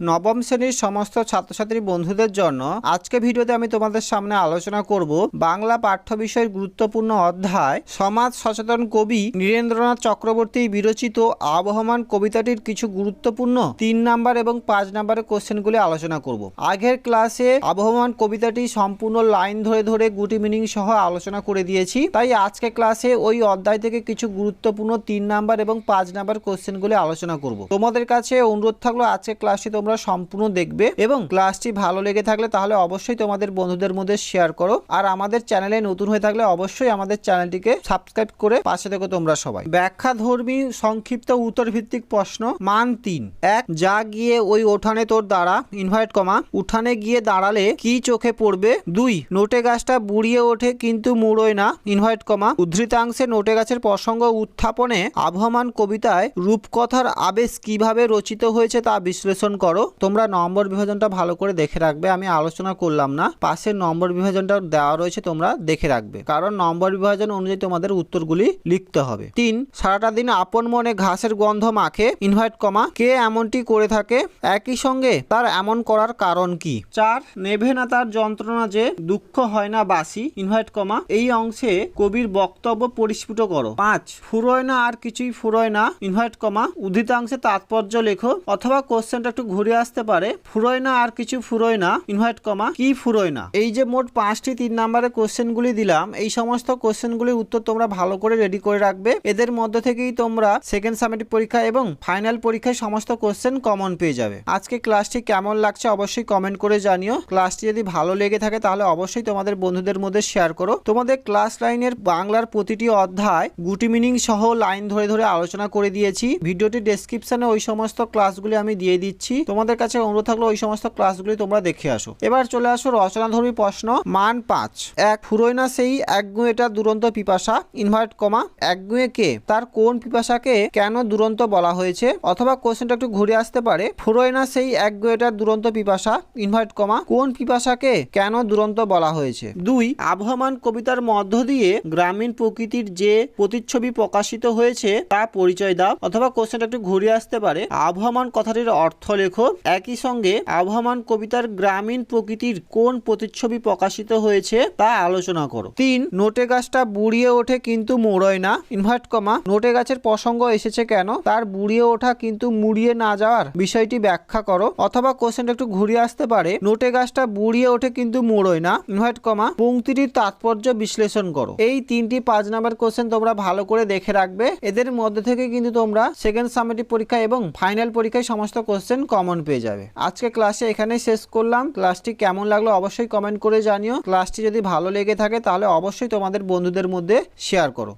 নবম শ্রেণির সমস্ত ছাত্রছাত্রী বন্ধুদের জন্য আজকে ভিডিওতে আমি তোমাদের সামনে আলোচনা করব বাংলা পাঠ্য বিষয়ের গুরুত্বপূর্ণ অধ্যায় সমাজ সচেতন কবি নীরেন্দ্রনাথ চক্রবর্তী বিরচিত আবহমান কবিতাটির কিছু গুরুত্বপূর্ণ তিন নাম্বার এবং পাঁচ নাম্বারের কোশ্চেনগুলি আলোচনা করব। আগের ক্লাসে আবহমান কবিতাটি সম্পূর্ণ লাইন ধরে ধরে গুটি মিনিং সহ আলোচনা করে দিয়েছি। তাই আজকে ক্লাসে ওই অধ্যায় থেকে কিছু গুরুত্বপূর্ণ তিন নাম্বার এবং পাঁচ নাম্বার কোশ্চেনগুলি আলোচনা করব। তোমাদের কাছে অনুরোধ থাকল আজকে ক্লাসটি তোমরা সম্পূর্ণ দেখবে এবং ক্লাসটি ভালো লেগে থাকলে তাহলে অবশ্যই তোমাদের বন্ধুদের মধ্যে শেয়ার করো। আর আমাদের চ্যানেলে নতুন হয়ে থাকলে অবশ্যই আমাদের চ্যানেলটিকে সাবস্ক্রাইব করে পাশে থেকো তোমরা সবাই। ব্যাখ্যা ধর্মী সংক্ষিপ্ত উত্তর ভিত্তিক প্রশ্ন, মান তিন। এক, যা গিয়ে ওই ওঠানে তোর দাঁড়া ইনভাইট কমা উঠানে গিয়ে দাঁড়ালে কি চোখে পড়বে? দুই, নোটে গাছটা বুড়িয়ে ওঠে কিন্তু মুড়োয় না ইনভাইট কমা উদ্ধৃতাংশে নোটে গাছের প্রসঙ্গ উত্থাপনে আবহমান কবিতায় রূপকথার আবেশ কীভাবে রচিত হয়েছে তা বিশ্লেষণ করো। তোমরা নম্বর বিভাজনটা ভালো করে দেখে রাখবে, আমি আলোচনা করলাম না। পাশের নম্বর বিভাজনটা দেওয়া রয়েছে, তোমরা দেখে রাখবে। কারণ নম্বর বিভাজন অনুযায়ী তোমাদের উত্তরগুলি লিখতে হবে। তিন, সারাটা দিন আপন মনে ঘাসের গন্ধ মাখে ইনভাইট কমা কে এমনটি করে থাকে, একই সঙ্গে তার এমন করার কারণ কি? চার, নেভে না তার যন্ত্রণা যে দুঃখ হয় না বাসি ইনভাইট কমা এই অংশে কবির বক্তব্য পরিস্ফুট করো। পাঁচ, ফুরোয় না আর কিছুই ফুরোয় না ইনভাইট কমা উদ্ধিতাংশে তাৎপর্য লেখো, অথবা কোশ্চেনটা একটু ঘুরে আসতে পারে। ফুরোয় না, আর কিছু ফুরোয় না। ইনভাইট কমা, কি ফুরোয় না? এই যে মোট পাঁচটি তিন নম্বরের কোশ্চেনগুলি দিলাম, এই সমস্ত কোশ্চেনগুলির উত্তর তোমরা ভালো করে রেডি করে রাখবে। এদের মধ্যে থেকেই তোমরা সেকেন্ড সামেটিভ পরীক্ষা এবং ফাইনাল পরীক্ষায় সমস্ত কোশ্চেন কমন পেয়ে যাবে। আজকে ক্লাসটি কেমন লাগছে অবশ্যই কমেন্ট করে জানিও। ক্লাসটি যদি ভালো লেগে থাকে তাহলে অবশ্যই তোমাদের বন্ধুদের মধ্যে শেয়ার করো। তোমাদের ক্লাস লাইনের বাংলার প্রতিটি অধ্যায় গুটি মিনিং সহ লাইন ধরে ধরে আলোচনা করে দিয়েছি। ভিডিওটি ডেসক্রিপশনে ওই সমস্ত ক্লাসগুলি আমি দিয়ে দিচ্ছি। তোমাদের কাছে অনুরোধ থাকল ওই সমস্ত ক্লাসগুলি তোমরা দেখে আসো। এবার চলে আসো রচনাধর্মী প্রশ্ন মান পাঁচ। এক ফুরোয় না সেই একগুঁয়েটা দুরন্ত পিপাসা ইনভার্ট কমা একগুঁয়ে কে? তার কোন পিপাসাকে কেন দুরন্ত বলা হয়েছে? অথবা কোশ্চেনটা একটু ঘুরে আসতে পারে। ফুরোয় না সেই একগুঁয়েটার দুরন্ত পিপাসা ইনভার্ট কমা কোন পিপাসাকে কেন দুরন্ত বলা হয়েছে? দুই, আবহমান কবিতার মধ্য দিয়ে গ্রামীণ প্রকৃতির যে প্রতিচ্ছবি প্রকাশিত হয়েছে তা পরিচয় দাও। অথবা কোশ্চেনটা একটু ঘুরে আসতে পারে। আবহমান কথাটির অর্থ লেখো একই সঙ্গে আবহমান কবিতার গ্রামীণ প্রকৃতির কোন প্রতিচ্ছবি প্রকাশিত হয়েছে তা আলোচনা করো। তিন, নোটে গাছটা বুড়িয়ে ওঠে কিন্তু মোড়য় না। ইনভার্ট কমা, নোটে গাছের প্রসঙ্গ এসেছে কেন? তার বুড়িয়ে ওঠা কিন্তু মুড়িয়ে না যাওয়ার বিষয়টি ব্যাখ্যা করো। অথবা কোশ্চেনটা একটু ঘুরিয়ে আসতে পারে, নোটে গাছটা বুড়িয়ে ওঠে কিন্তু মোড়য় না। ইনভার্ট কমা, পংক্তিটির তাৎপর্য বিশ্লেষণ করো। এই তিনটি পাঁচ নাম্বার কোশ্চেন তোমরা ভালো করে দেখে রাখবে। এদের মধ্যে থেকে কিন্তু তোমরা সেকেন্ড সামেটিভ পরীক্ষা এবং ফাইনাল পরীক্ষায় সমস্ত কোশ্চেন কমন পেয়ে যাবে। আজকে ক্লাসে এখানেই শেষ করলাম। ক্লাসটি কেমন লাগল অবশ্যই কমেন্ট করে জানিও। ক্লাসটি যদি ভালো লেগে থাকে তাহলে অবশ্যই তোমাদের বন্ধুদের মধ্যে শেয়ার করো।